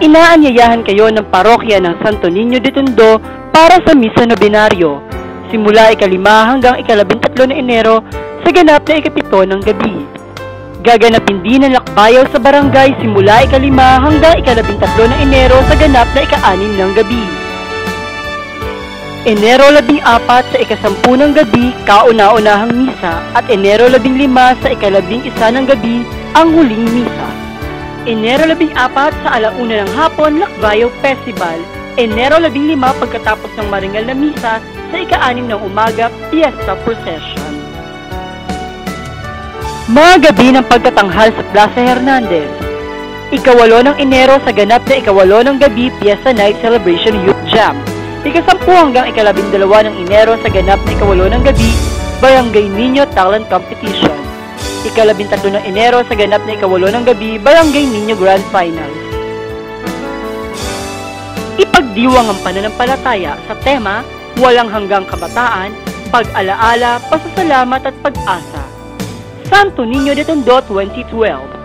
Inaanyayahan kayo ng parokya ng Santo Niño de Tondo para sa Misa Nobenaryo, simula ikalima hanggang ikalabintatlo na Enero sa ganap na ikapito ng gabi. Gaganapin din ang lakbayaw sa barangay simula ikalima hanggang ikalabintatlo na Enero sa ganap na ikaanim ng gabi. Enero 14 sa ikasampu ng gabi, kauna-unahang misa at Enero 15 sa ikalabing isa ng gabi, ang huling misa. Enero 14 sa alauna ng hapon, Lakbayo Festival. Enero 15 pagkatapos ng maringal na misa sa ika-anim ng umaga, Fiesta Procession. Mga gabi ng pagtatanghal sa Plaza Hernandez. Ikawalo ng Enero sa ganap na ikawalo ng gabi, Fiesta Night Celebration Youth Jam. Ikasampu hanggang ikalabing dalawa ng Enero sa ganap na ikawalo ng gabi, Barangay Niño Talent Competition. Ikalabing tatlo ng Enero sa ganap na ikawalo ng gabi, Barangay Niño Grand Finals. Ipagdiwang ang pananampalataya sa tema, Walang hanggang kabataan, pag-alaala, pasasalamat at pag-asa. Santo Niño de Tondo 2012